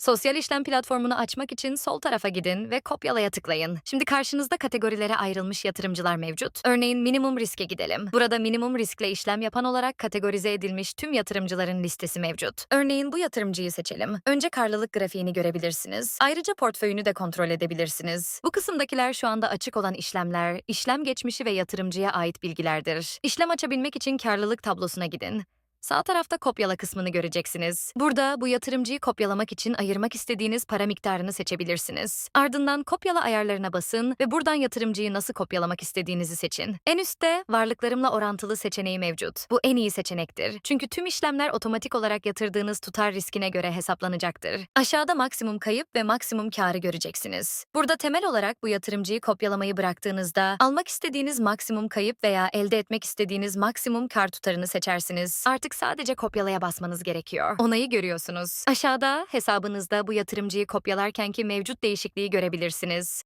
Sosyal işlem platformunu açmak için sol tarafa gidin ve kopyalaya tıklayın. Şimdi karşınızda kategorilere ayrılmış yatırımcılar mevcut. Örneğin minimum riske gidelim. Burada minimum riskle işlem yapan olarak kategorize edilmiş tüm yatırımcıların listesi mevcut. Örneğin bu yatırımcıyı seçelim. Önce karlılık grafiğini görebilirsiniz. Ayrıca portföyünü de kontrol edebilirsiniz. Bu kısımdakiler şu anda açık olan işlemler, işlem geçmişi ve yatırımcıya ait bilgilerdir. İşlem açabilmek için karlılık tablosuna gidin. Sağ tarafta kopyala kısmını göreceksiniz. Burada bu yatırımcıyı kopyalamak için ayırmak istediğiniz para miktarını seçebilirsiniz. Ardından kopyala ayarlarına basın ve buradan yatırımcıyı nasıl kopyalamak istediğinizi seçin. En üstte varlıklarımla orantılı seçeneği mevcut. Bu en iyi seçenektir. Çünkü tüm işlemler otomatik olarak yatırdığınız tutar riskine göre hesaplanacaktır. Aşağıda maksimum kayıp ve maksimum karı göreceksiniz. Burada temel olarak bu yatırımcıyı kopyalamayı bıraktığınızda almak istediğiniz maksimum kayıp veya elde etmek istediğiniz maksimum kar tutarını seçersiniz. Artık sadece kopyalaya basmanız gerekiyor. Onayı görüyorsunuz. Aşağıda hesabınızda bu yatırımcıyı kopyalarkenki mevcut değişikliği görebilirsiniz.